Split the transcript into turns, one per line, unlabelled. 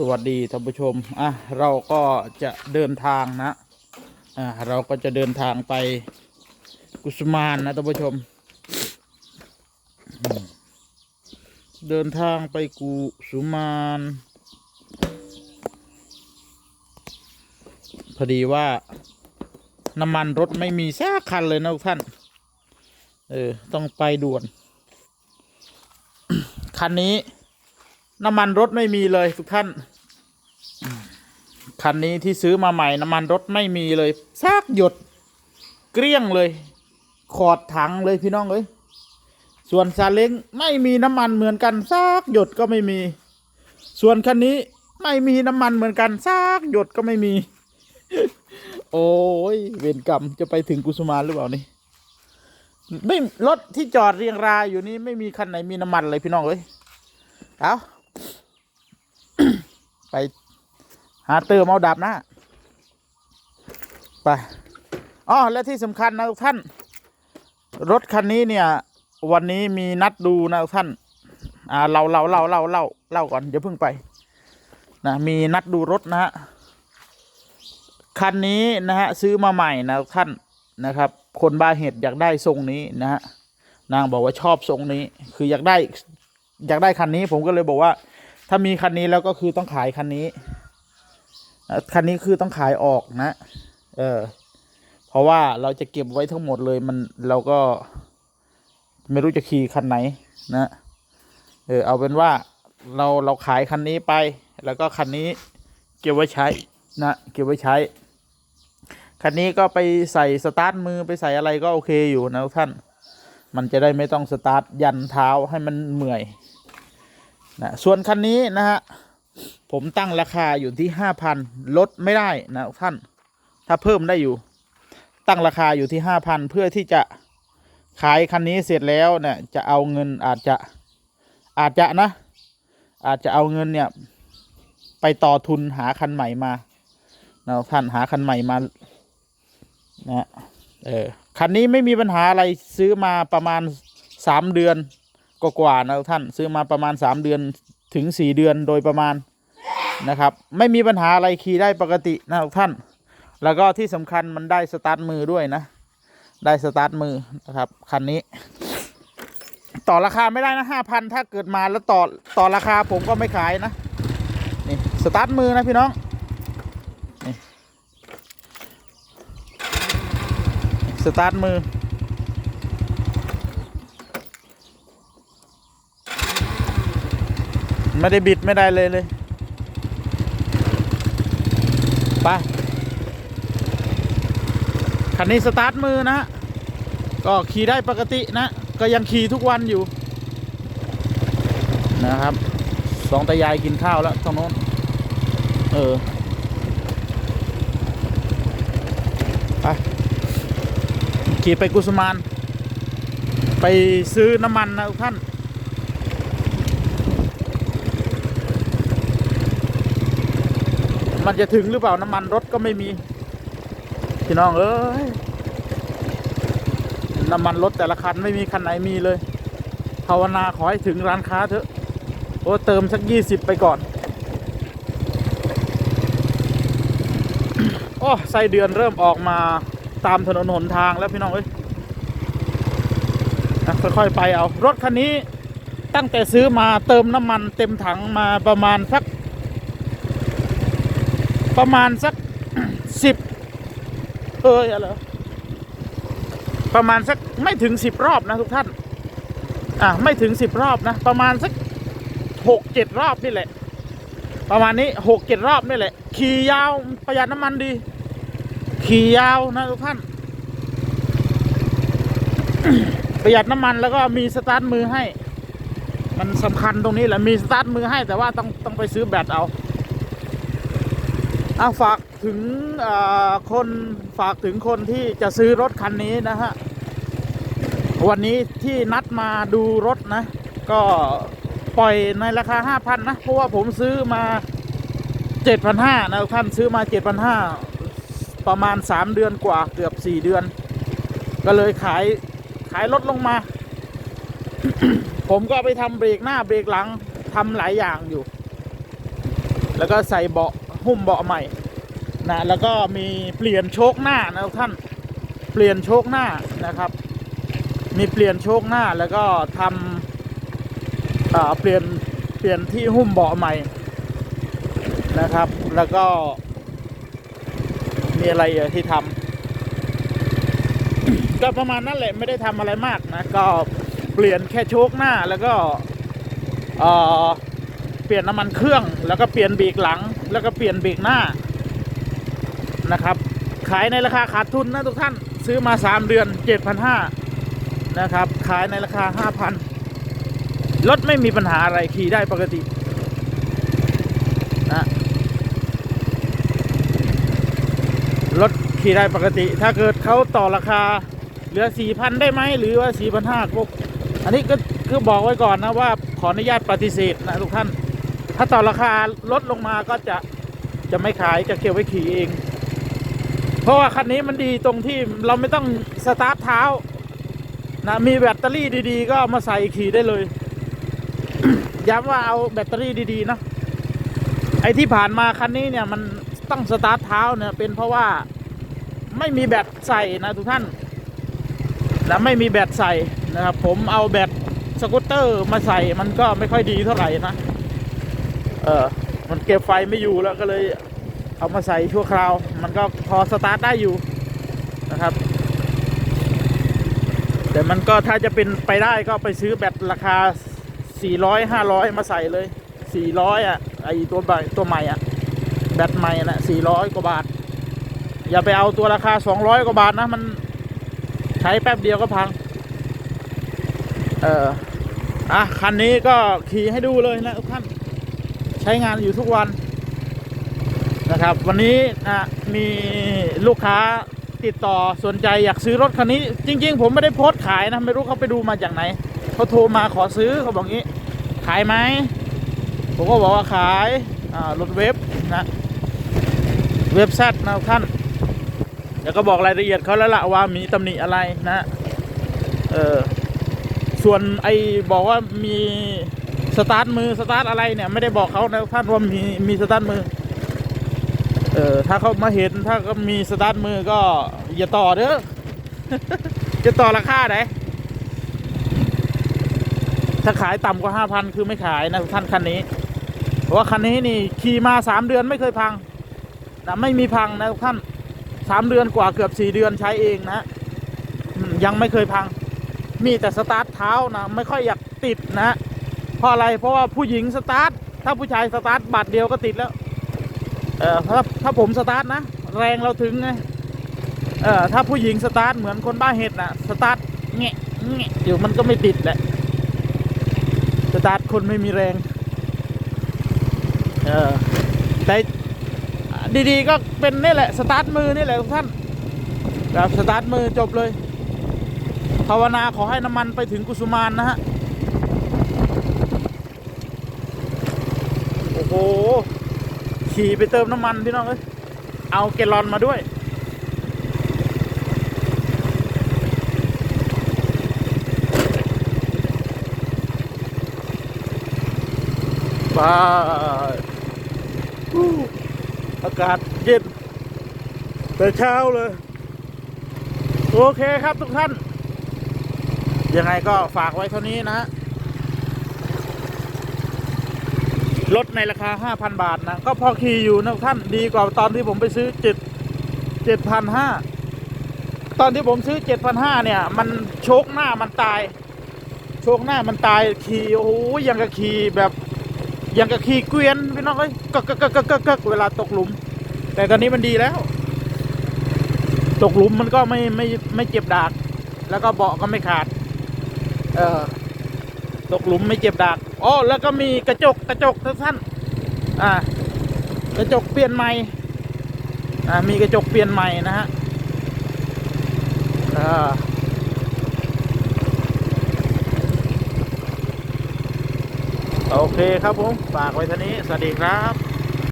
สวัสดีท่านผู้ชม อะ เราก็จะเดินทางนะ อะเราก็จะเดินทางไปกุสมานนะท่านผู้ชม เดินทางไปกุสุมานพอดีว่าน้ำมันรถไม่มีสักคันเลยนะทุกท่าน เออ ต้องไปด่วน คันนี้ น้ำมันรถไม่มีเลยทุกท่าน คันนี้ที่ซื้อมาใหม่ น้ำมันรถไม่มีเลยซากหยดเกลี้ยงเลย ขอดถังเลยพี่น้องเอ้ยส่วนซาเล้งไม่มีน้ำมันเหมือนกันซากหยดก็ไม่มี ส่วนคันนี้ไม่มีน้ำมันเหมือนกันซากหยดก็ไม่มี โอ้ยเวรกรรมจะไปถึงกุสุมานหรือเปล่านี่ไม่รถที่จอดเรียงรายอยู่นี้ไม่มีคันไหนมีน้ำมันเลยพี่น้องเอ้ยเอา ไป หาเติมเอาดับนะ ไปอ๋อและที่สำคัญนะทุกท่าน รถคันนี้เนี่ย วันนี้มีนัดดูนะทุกท่านอ่าเราเราเราเราเราเล่าก่อนอย่าเพิ่งไปนะมีนัดดูรถนะฮะคันนี้นะฮะซื้อมาใหม่นะทุกท่านนะครับ คนบาเหตุอยากได้ทรงนี้นะฮะนางบอกว่าชอบทรงนี้ คืออยากได้อยากได้คันนี้ผมก็เลยบอกว่า ถ้ามีคันนี้แล้วก็คือต้องขายคันนี้ คันนี้คือต้องขายออกนะ เออ เพราะว่าเราจะเก็บไว้ทั้งหมดเลยมันเราก็ไม่รู้จะขี่คันไหนนะ เออเอาเป็นว่าเราเราขายคันนี้ไป แล้วก็คันนี้เก็บไว้ใช้นะเก็บไว้ใช้ คันนี้ก็ไปใส่สตาร์ทมือไปใส่อะไรก็โอเคอยู่นะทุกท่าน มันจะได้ไม่ต้องสตาร์ทยันเท้าให้มันเหมื่อย นะส่วนคันนี้นะฮะผมตั้งราคาอยู่ที่ห้าพันลดไม่ได้นะท่าน ถ้าเพิ่มได้อยู่ ตั้งราคาอยู่ที่ห้าพันเพื่อที่จะขายคันนี้เสร็จแล้วเนี่ยจะเอาเงินอาจจะอาจจะนะ อาจจะเอาเงินเนี่ย ไปต่อทุนหาคันใหม่มานะท่านหาคันใหม่มานะเออคันนี้ไม่มีปัญหาอะไรซื้อมาประมาณสามเดือน ก็กว่านะท่านซื้อมาประมาณสามเดือนถึงสี่เดือนโดยประมาณนะครับ ไม่มีปัญหาอะไรขี่ได้ปกตินะท่าน แล้วก็ที่สำคัญมันได้สตาร์ทมือด้วยนะ ได้สตาร์ทมือนะครับคันนี้ ต่อราคาไม่ได้นะห้าพันถ้าเกิดมาแล้วต่อต่อราคาผมก็ไม่ขายนะนี่สตาร์ทมือนะพี่น้องนี่สตาร์ทมือ ไม่ได้บิดไม่ได้เลยเลยไปคันนี้สตาร์ทมือนะ ก็ขี่ได้ปกตินะ ก็ยังขี่ทุกวันอยู่ นะครับสองตายายกินข้าวแล้วตรงโน้น เออ ไป ขี่ไปกุสมาน ไปซื้อน้ำมันนะทุกท่าน มันจะถึงหรือเปล่าน้ำมันรถก็ไม่มี พี่น้องเอ้ยน้ำมันรถแต่ละคันไม่มีคันไหนมีเลย ภาวนาขอให้ถึงร้านค้าเถอะ โอ้เติมสักยี่สิบไปก่อน โอ้ไส้เดือนเริ่มออกมาตามถนนหนทางแล้วพี่น้องเอ้ยนะค่อยๆไปเอา รถคันนี้ตั้งแต่ซื้อมาเติมน้ำมันเต็มถังมาประมาณสัก ประมาณสักสิบเอ้ยอะไรประมาณสักไม่ถึงสิบรอบนะทุกท่าน อะไม่ถึงสิบรอบนะ ประมาณสักหกเจ็ดรอบนี่แหละ ประมาณนี้หกเจ็ดรอบนี่แหละ ขี่ยาวประหยัดน้ำมันดี ขี่ยาวนะทุกท่าน ประหยัดน้ำมันแล้วก็มีสตาร์ทมือให้ มันสำคัญตรงนี้แหละมีสตาร์ทมือให้แต่ว่าต้องต้องไปซื้อแบตเอา อะฝากถึงคนฝากถึงคนที่จะซื้อรถคันนี้นะฮะ วันนี้ที่นัดมาดูรถนะ ก็ปล่อยในราคา 5,000 นะ เพราะว่าผมซื้อมา 7,500นะท่านซื้อมา 7,500 ประมาณ 3 เดือนกว่าเกือบ 4 เดือน ก็เลยขายขายลดลงมา ผมก็ไปทำเบรกหน้าเบรกหลังทำหลายอย่างอยู่ แล้วก็ใส่เบาะ หุ้มเบาะใหม่นะแล้วก็มีเปลี่ยนโชคหน้านะท่านเปลี่ยนโชคหน้านะครับ มีเปลี่ยนโชคหน้าแล้วก็ทำเปลี่ยนเปลี่ยนที่หุ้มเบาะใหม่นะครับ แล้วก็มีอะไรที่ทำก็ประมาณนั้นแหละไม่ได้ทำอะไรมากนะก็เปลี่ยนแค่โชคหน้าแล้วก็เอ่อเปลี่ยนน้ำมันเครื่องแล้วก็เปลี่ยนเบรกหลัง แล้วก็เปลี่ยนเบรกหน้านะครับ ขายในราคาขาดทุนนะทุกท่านซื้อมา 3 เดือน 7,500นะครับ ขายในราคา 5,000รถไม่มีปัญหาอะไรขี่ได้ปกตินะรถขี่ได้ปกติ ถ้าเกิดเขาต่อราคาเหลือสี่พันได้ไหมหรือว่าสี่พันห้าก็อันนี้ก็คือบอกไว้ก่อนนะว่าขออนุญาตปฏิเสธนะทุกท่าน ถ้าต่อราคาลดลงมาก็จะจะไม่ขายจะเก็บไว้ขี่เอง เพราะว่าคันนี้มันดีตรงที่เราไม่ต้องสตาร์ทเท้านะมีแบตเตอรี่ดี ๆ ก็มาใส่ขี่ได้เลย ย้ำว่าเอาแบตเตอรี่ดีๆนะไอ้ที่ผ่านมาคันนี้เนี่ยมันต้องสตาร์ทเท้าเนี่ยเป็นเพราะว่าไม่มีแบตใส่นะทุกท่านและไม่มีแบตใส่นะครับผมเอาแบตสกูตเตอร์มาใส่มันก็ไม่ค่อยดีเท่าไหร่นะ เออมันเก็บไฟไม่อยู่แล้วก็เลยเอามาใส่ชั่วคราว มันก็พอสตาร์ทได้อยู่นะครับ แต่มันก็ถ้าจะเป็นไปได้ก็ไปซื้อแบตราคา 400 500 มาใส่เลย 400 อะไอตัวใหม่ตัวใหม่อะแบตใหม่นะ400 กว่าบาท อย่าไปเอาตัวราคา 200 กว่าบาทนะมันใช้แป๊บเดียวก็พัง เอออะคันนี้ก็ขี่ให้ดูเลยนะทุกท่าน ช้งานอยู่ทุกวันนะครับ วันนี้อะมีลูกค้าติดต่อสนใจอยากซื้อรถคันนี้ จริง ๆ ผมไม่ได้โพสต์ขายนะไม่รู้เขาไปดูมาจากไหนเขาโทรมาขอซื้อเขาบอกงี้ ขายไหมผมก็บอกว่าขายอ่ารถเว็บนะเว็บแซดนะท่านเดี๋ยวก็บอกรายละเอียดเขาแล้วละว่ามีตำหนิอะไรนะเออส่วนไอ้บอกว่ามี สตาร์ทมือสตาร์ทอะไรเนี่ยไม่ได้บอกเขานะท่านว่ามีมีสตาร์ทมือ เออถ้าเขามาเห็นถ้าก็มีสตาร์ทมือก็อย่าต่อเด้อจะต่อราคาไหนถ้าขายต่ำกว่าห้าพันคือไม่ขายนะท่านคันนี้เพราะว่าคันนี้นี่ขี่มาสามเดือนไม่เคยพังนะไม่มีพังนะท่านสามเดือนกว่าเกือบสี่เดือนใช้เองนะยังไม่เคยพัง มีแต่สตาร์ทเท้านะไม่ค่อยอยากติดนะ เพราะอะไรเพราะว่าผู้หญิงสตาร์ทถ้าผู้ชายสตาร์ทบัตรเดียวก็ติดแล้ว เออถ้าถ้าผมสตาร์ทนะแรงเราถึงไงเออถ้าผู้หญิงสตาร์ทเหมือนคนบ้าเห็ดนะสตาร์ทแงะแงะเดี๋ยวมันก็ไม่ติดแหละสตาร์ทคนไม่มีแรง เออแต่ดีๆก็เป็นนี่แหละสตาร์ทมือนี่แหละทุกท่านครับสตาร์ทมือจบเลยภาวนาขอให้น้ำมันไปถึงกุสุมานนะฮะ โอ้โห ขี่ไปเติมน้ำมันพี่น้องเอ้ยเอาแกลลอนมาด้วย บาอู้อากาศเย็น แต่เช้าเลย โอเคครับทุกท่าน ยังไงก็ฝากไว้เท่านี้นะฮะ ลดในราคา 5,000 บาทนะ ก็พอขี่อยู่นะท่านดีกว่าตอนที่ผมไปซื้อ7 7,500 ตอนที่ผมซื้อ 7,500 เนี่ย มันโชกหน้ามันตาย โชกหน้ามันตายขี่โอ้โหยังกับขี่แบบยังกับขี่เกวียนพี่น้องเอ้ยกักกกกักกักกักกักเวลาตกหลุม แต่ตอนนี้มันดีแล้ว ตกหลุมมันก็ไม่ไม่ไม่เจ็บดาก แล้วก็เบาะก็ไม่ขาด เออ ตกหลุมไม่เจ็บดากอ๋อแล้วก็มีกระจกกระจกสั้นอ่ากระจกเปลี่ยนใหม่อ่ามีกระจกเปลี่ยนใหม่นะฮะอ่าโอเคครับผมฝากไว้ท่านี้ สวัสดีครับ